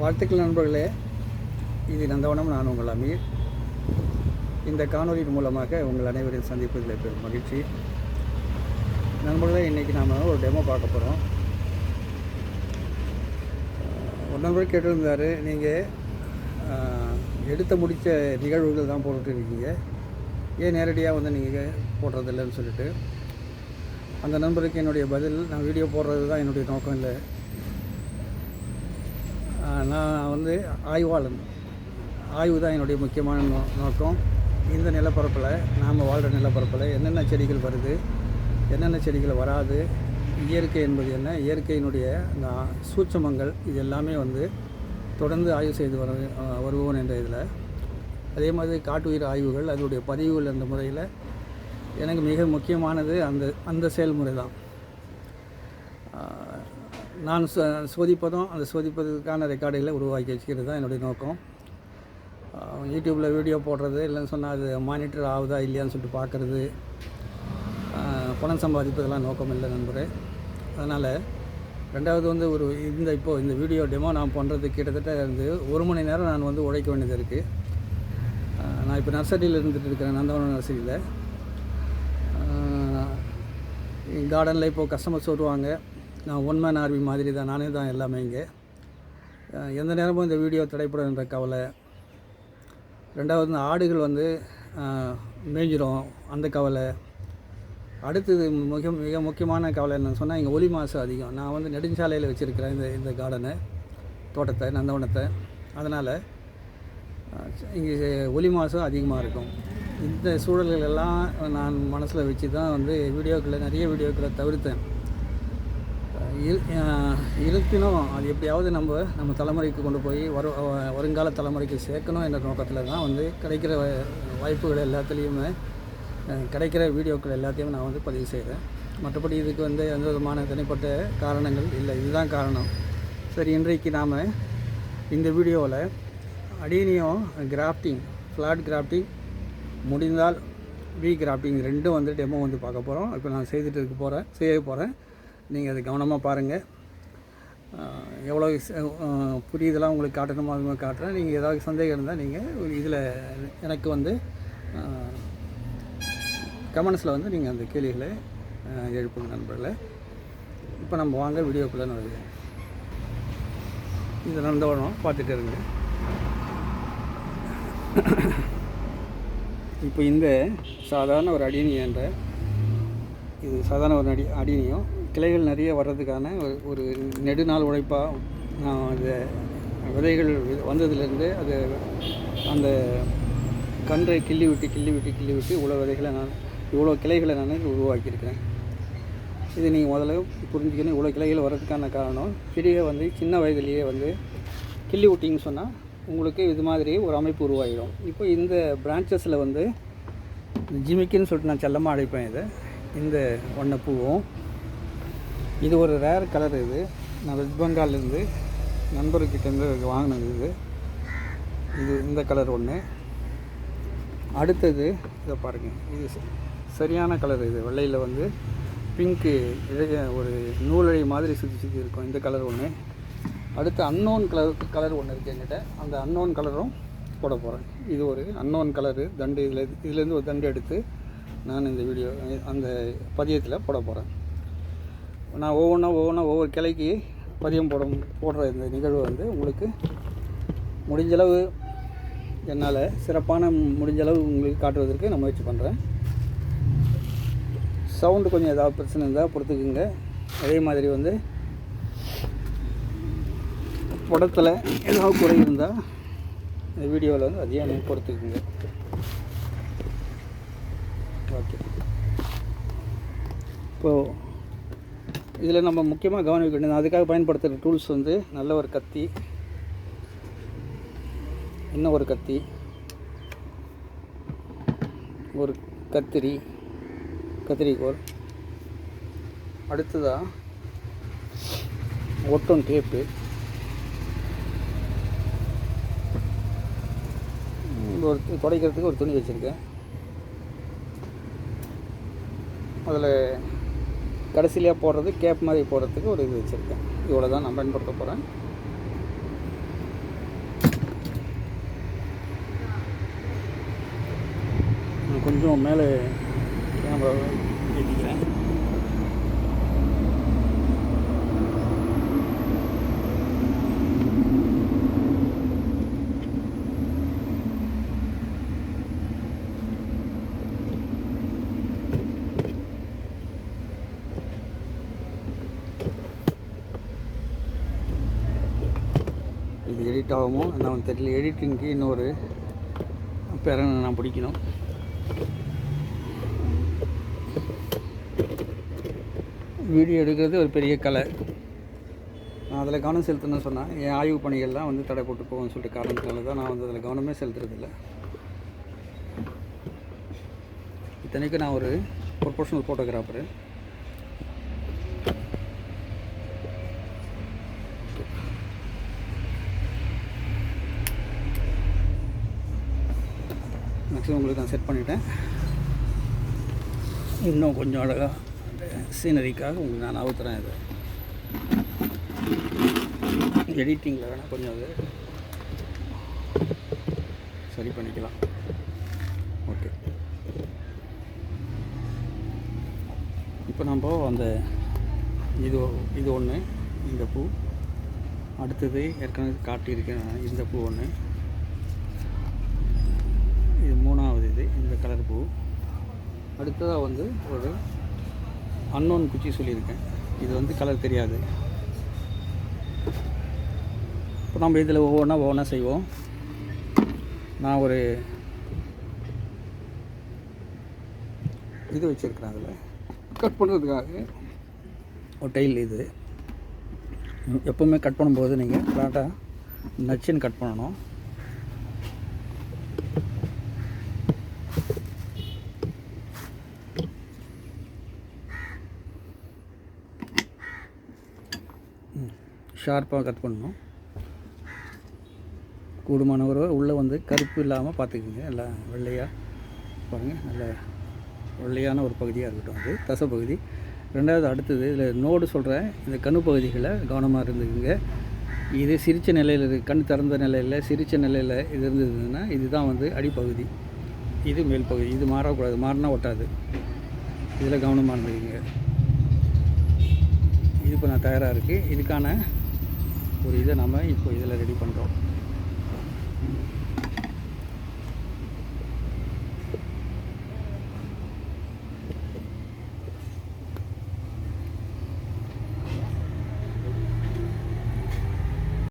வாழ்த்துக்கள் நண்பர்களே. இது நந்தவனம் நான் உங்கள் அமீர். இந்த காணொலியின் மூலமாக உங்கள் அனைவரையும் சந்திப்பதில் பெரும் மகிழ்ச்சி. நண்பர்களே இன்றைக்கி நாம் ஒரு டெமோ பார்க்க போகிறோம் ஒரு நண்பர் கேட்டிருந்தார் நீங்கள் எடுத்த முடித்த நிகழ்வுகள் தான் போட்டுட்டு இருக்கீங்க ஏன் நேரடியாக வந்து நீங்கள் போடுறதில்லைன்னு சொல்லிட்டு? அந்த நண்பருக்கு என்னுடைய பதில் நான் வீடியோ போடுறது தான் என்னுடைய நோக்கம் இல்லை. நான் வந்து ஆய்வாளன். ஆய்வு தான் என்னுடைய முக்கியமான நோ நோக்கம். இந்த நிலப்பரப்பில் நாம் வாழ்கிற நிலப்பரப்பில் என்னென்ன செடிகள் வருது என்னென்ன செடிகள் வராது இயற்கை என்பது என்ன இயற்கையினுடைய அந்த சூட்சமங்கள் இது எல்லாமே வந்து தொடர்ந்து ஆய்வு செய்து வர ஆஹ் வருவோம் என்ற இதில். அதே மாதிரி காட்டுயிர் ஆய்வுகள் அதனுடைய பதிவுகள் என்ற முறையில் எனக்கு மிக முக்கியமானது அந்த அந்த செயல்முறை தான். நான் சோதிப்பதும் அந்த சோதிப்பதற்கான ரெக்கார்டுகளை உருவாக்கி வச்சுக்கிறது தான் என்னுடைய நோக்கம். யூடியூப்பில் வீடியோ போடுறது இல்லைன்னு சொன்னால் அது மானிட்டர் ஆகுதா இல்லையான்னு சொல்லிட்டு பார்க்குறது பணம் சம்பாதிப்பதெல்லாம் நோக்கம் இல்லை நண்பரே. அதனால் ரெண்டாவது வந்து ஒரு இந்த இப்போது இந்த வீடியோ டெமோ நான் பண்ணுறது கிட்டத்தட்ட வந்து ஒரு மணி நேரம் நான் வந்து உழைக்க வேண்டியது இருக்குது நான் இப்போ நர்சரியில் இருந்துகிட்டு இருக்கிறேன் நந்தவனம் நர்சரியில். கார்டனில் இப்போது கஸ்டமர்ஸ் வருவாங்க. நான் ஒன் மேன் ஆர்மி மாதிரி தான் நானே தான் எல்லாமே இங்கே. எந்த நேரமும் இந்த வீடியோ தடைப்படும் என்ற கவலை. ரெண்டாவது இந்த ஆடுகள் வந்து மேய்ஞ்சிரும் அந்த கவலை. அடுத்தது மிக மிக முக்கியமான கவலை என்னன்னு சொன்னால் இங்கே ஒலி மாசு அதிகம். நான் வந்து நெடுஞ்சாலையில் வச்சுருக்கிறேன் இந்த இந்த கார்டனை தோட்டத்தை நந்தவனத்தை. அதனால் இங்கே ஒலி மாசும் அதிகமாக இருக்கும். இந்த சூழல்கள் எல்லாம் நான் மனசில் வச்சு தான் வந்து வீடியோக்களை நிறைய வீடியோக்களை தவிர்த்தேன். இரு இருப்பினும் அது எப்படியாவது நம்ம நம்ம தலைமுறைக்கு கொண்டு போய் வரு வருங்கால தலைமுறைக்கு சேர்க்கணும் என்ற நோக்கத்தில் தான் வந்து கிடைக்கிற வாய்ப்புகள் எல்லாத்துலேயுமே கிடைக்கிற வீடியோக்கள் எல்லாத்தையும் நான் வந்து பதிவு செய்கிறேன் மற்றபடி இதுக்கு வந்து எந்த விதமான தனிப்பட்ட காரணங்கள் இல்லை. இதுதான் காரணம். சரி இன்றைக்கு நாம் இந்த வீடியோவில் அடீனியம் கிராஃப்டிங் ஃப்ளாட் கிராஃப்டிங் முடிந்தால் வி கிராஃப்டிங் ரெண்டும் வந்து டெமோ வந்து பார்க்க போகிறோம் இப்போ நான் செய்துட்டு இருக்க போகிறேன் செய்ய போகிறேன் நீங்கள் அதை கவனமாக பாருங்கள் எவ்வளோ புரியுதெல்லாம் உங்களுக்கு காட்டணுமோ அது மாதிரி காட்டுறேன். நீங்கள் ஏதாவது சந்தேகம் இருந்தால் நீங்கள் இதில் எனக்கு வந்து கமெண்ட்ஸில் வந்து நீங்கள் அந்த கேள்விகளை எழுப்புங்க நண்பர்களை. இப்போ நம்ம வாங்க வீடியோக்குள்ளே நுழைவோம் இது நந்தவனம் பார்த்துட்டு இருங்க. இப்போ இந்த சாதாரண ஒரு அடியணி என்ற இது சாதாரண ஒரு அடி அடினியும் கிளைகள் நிறைய வர்றதுக்கான ஒரு- ஒரு நெடுநாள் உழைப்பாக நான் அது விதைகள் வந்ததுலேருந்து அது அந்த கன்றை கிள்ளி விட்டு கிள்ளி விட்டு கிள்ளி விட்டு இவ்வளோ விதைகளை நான் இவ்வளோ கிளைகளை நான் உருவாக்கியிருக்கிறேன். இது நீங்கள் முதல்ல புரிஞ்சுக்கணும். இவ்வளோ கிளைகள் வர்றதுக்கான காரணம் செடியை வந்து சின்ன வயதுலேயே வந்து கிள்ளி விட்டிங்கன்னு சொன்னால் உங்களுக்கு இது மாதிரி ஒரு அமைப்பு உருவாகிடும். இப்போ இந்த பிரான்ச்சஸில் வந்து ஜிமிக்கின்னு சொல்லிட்டு நான் செல்லமாக அழைப்பேன் இதை. இந்த வண்ணப்பூவும் இது ஒரு ரேர் கலர் இது. நான் வெஸ்ட் பெங்கால்லேருந்து நண்பர்கிட்டேருந்து வாங்கினது இது. இது இந்த கலர் ஒன்று அடுத்தது இதை பாருங்கள் இது ச- சரியான கலர் இது. வெள்ளையில் வந்து பிங்க்கு இழக ஒரு நூலழி மாதிரி சுற்றி சுற்றி இருக்கும் இந்த கலர் ஒன்று அடுத்து அன்னோன் கலர் கலர் ஒன்று இருக்குது என்கிட்ட. அந்த அன்னோன் கலரும் போட போகிறேன் இது ஒரு அன்னோன் கலரு தண்டு இதில் இதுலேருந்து ஒரு தண்டு எடுத்து நான் இந்த வீடியோ அந்த பதியத்தில் போட போகிறேன் நான் ஒவ்வொன்றா ஒவ்வொன்றா ஒவ்வொரு கிளைக்கு பதியம் போட போடுற இந்த நிகழ்வு வந்து உங்களுக்கு முடிஞ்சளவு என்னால் சிறப்பான முடிஞ்சளவு உங்களுக்கு காட்டுவதற்கு நான் முயற்சி பண்ணுறேன் சவுண்டு கொஞ்சம் ஏதாவது பிரச்சனை இருந்தால் பொறுத்துக்குங்க. அதே மாதிரி வந்து படத்தில் ஏதாவது குறை இருந்தால் இந்த வீடியோவில் வந்து அதையும் பொறுத்துக்குங்க. ஓகே. இப்போது இதில் நம்ம முக்கியமாக கவனிக்க வேண்டியது அதுக்காக பயன்படுத்துகிற டூல்ஸ் வந்து நல்ல ஒரு கத்தி. இன்னும் ஒரு கத்தி? ஒரு கத்திரி. கத்திரிக்கோள். அடுத்ததாக ஒட்டும் டேப்பு ஒரு துடைக்கிறதுக்கு ஒரு துணி வச்சுருக்கேன். அதில் கடைசியிலேயே போடுறது கேப் மாதிரி போடுறதுக்கு ஒரு இது வச்சுருக்கேன். இவ்வளோ தான் நான் பயன்படுத்த போகிறேன். கொஞ்சம் மேலே கேமரா ஏற்றிக்கிறேன் இது எடிட் ஆகுமோ? நான் தெரியல. எடிட்டிங்க்கு இன்னொரு பேரனை நான் பிடிக்கணும். வீடியோ எடுக்கிறது ஒரு பெரிய கலை. நான் அதில் கவனம் செலுத்தணும்னு சொன்னேன் என் ஆய்வு பணிகள்லாம் வந்து தடை போட்டு போகும்னு சொல்லிட்டு காரணத்தினால தான் நான் வந்து அதில் கவனமே செலுத்துறதில்லை. இத்தனைக்கும் நான் ஒரு ப்ரொஃபஷனல் ஃபோட்டோகிராஃபரு மேக்ஸிமம் உங்களுக்கு நான் செட் பண்ணிட்டேன். இன்னும் கொஞ்சம் அழகாக சீனரிக்காக உங்களுக்கு நான் அவுத்துறேன் இது. எடிட்டிங்கில் வேணால் கொஞ்சம் அது சரி பண்ணிக்கலாம். ஓகே இப்போ நம்ம அந்த இது இது ஒன்று இந்த பூ. அடுத்தது ஏற்கனவே காட்டியிருக்கேன் இந்த பூ ஒன்று இது மூணாவது இது இந்த கலர் பூ. அடுத்ததாக வந்து ஒரு அன்னோன் குச்சி சொல்லியிருக்கேன். இது வந்து கலர் தெரியாது. இப்போ நம்ம இதில் ஒவ்வொன்றா ஒவ்வொன்றா செய்வோம். நான் ஒரு இது வச்சுருக்கிறேன் அதில். கட் பண்ணுறதுக்காக ஒரு டைல் இது. எப்போவுமே கட் பண்ணும்போது நீங்கள் ஃப்ளாட்டாக நச்சுன்னு கட் பண்ணணும். ஷார்ப்பாக கட் பண்ணணும். கூடுமான கூடுமானவரை உள்ளே வந்து கருப்பு இல்லாமல் பார்த்துக்குங்க. எல்லாம் வெள்ளையாக பாருங்கள் நல்ல வெள்ளையான ஒரு பகுதியாக இருக்கட்டும் அது. தசை பகுதி. ரெண்டாவது அடுத்தது இதில் நோடு சொல்கிறேன் இந்த கணு பகுதிகளை கவனமாக இருந்துக்குங்க. இது சிரிச்ச நிலையில் இருக்குது கண் திறந்த நிலையில் சிரிச்ச நிலையில் இது இருந்ததுன்னா இதுதான் வந்து அடிப்பகுதி. இது மேல் பகுதி. இது மாறக்கூடாது. மாறினா ஒட்டாது. இதில் கவனமாக இருந்துக்குங்க. இது இப்போ நான் தயாராக இருக்குது இதுக்கான ஒரு இதை நம்ம இப்போ இதில் ரெடி பண்ணுறோம்